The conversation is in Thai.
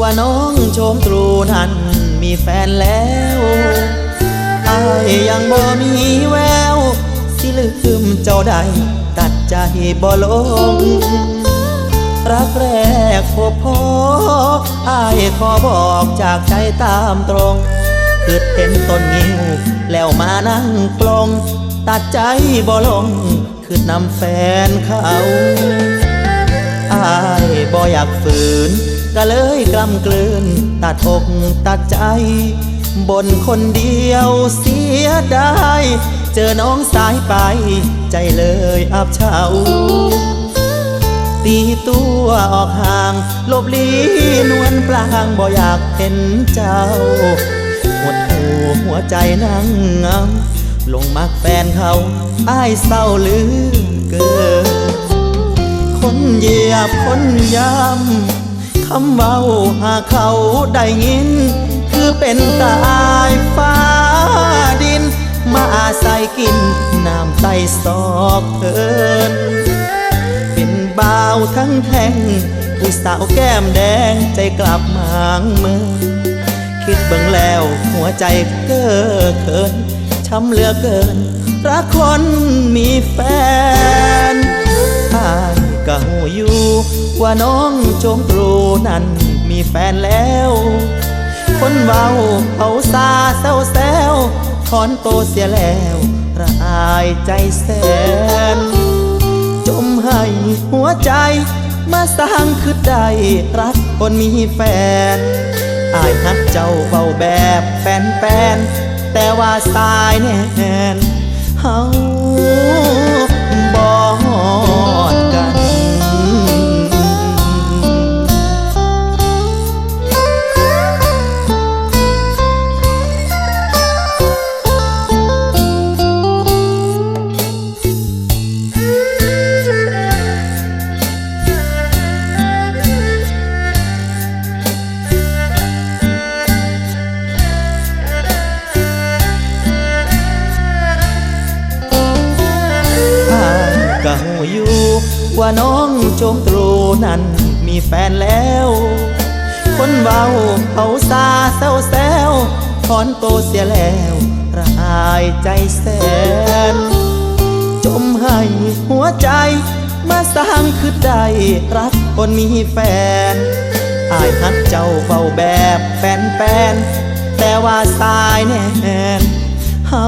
ว่าน้องโชมตรูนั้นมีแฟนแล้วอายยังบ่มีแวว สิลืมเจ้าได้ตัดใจบ่ลง รักแรกพบพออายขอบอกจากใจตามตรงคือเห็นต้นงิ้วแล้วมานั่งปลง ตัดใจบ่ลงคือนำแฟนเขาอายบ่อยากฝืน ก็เลยกล้ำกลืนตัดอกตัดใจบนคนเดียวเสียดายเจอน้องสายไป ใจเลยอับเฉาตีตัวออกห่างลบลีนวลปลางบ่อยากเห็นเจ้าหดหูหัวใจนั่งเงาลงมักแฟนเขาอ้ายเศร้าเหลือเกินคนเหยียบคนย้ำ คำเว้าหาเขาได้ยิน คือเป็นตายฟ้าดิน มาอาศัยกิน น้ำใต้ซอกเอินเป็นบ่าวทั้งแท่งผู้สาวแก้มแดงใจกลับมางเมืองคิดเบิ่งแล้วหัวใจเก้อเขินช้ำเหลือเกินรักคนมีแฟนอายก็ หูอยู่ว่าน้องจมตรูนั้นมีแฟนแล้ว คนเบาเขาซาแซวแซวถอนโตเสียแล้วระอายใจแสน จมให้หัวใจ มาสร้างคือได้รักคนมีแฟนอายฮักเจ้าเบาแบบแฟนแฟนแต่ว่าสายแน่นเฮา อยู่ ว่าน้องโจมตรูนั้นมีแฟนแล้ว คนเบาเขาซาแซวแซวถอนโตเสียแล้วระอายใจแสน จมให้หัวใจมาสร้างคือได้รักคนมีแฟนอายฮักเจ้าเบาแบบแฟนแฟนแต่ว่าสายแน่นเฮา